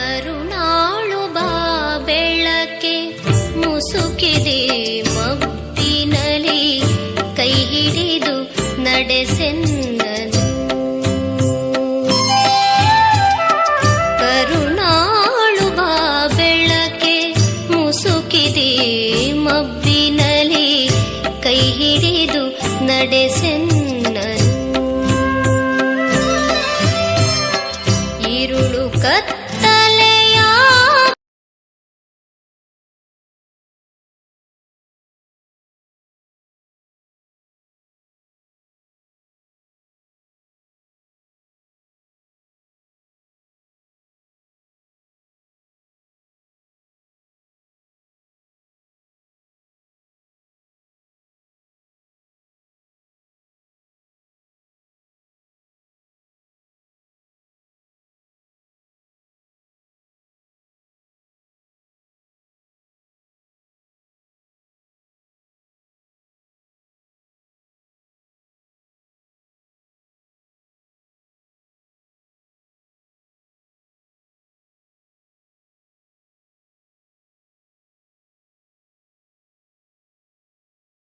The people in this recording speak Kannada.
ಕರುಣಾಳು ಬಾ ಬೆಳಕೆ ಮುಸುಕಿದೆ ಮಬ್ಬಿನಲಿ ಕೈ ಹಿಡಿದು ನಡೆಸೆನ್ನನು ಕರುಣಾಳು ಬಾ ಬೆಳಕೆ ಮುಸುಕಿದೆ ಮಬ್ಬಿನಲಿ ಕೈ ಹಿಡಿದು ನಡೆಸೆನ್ನ ಕತ್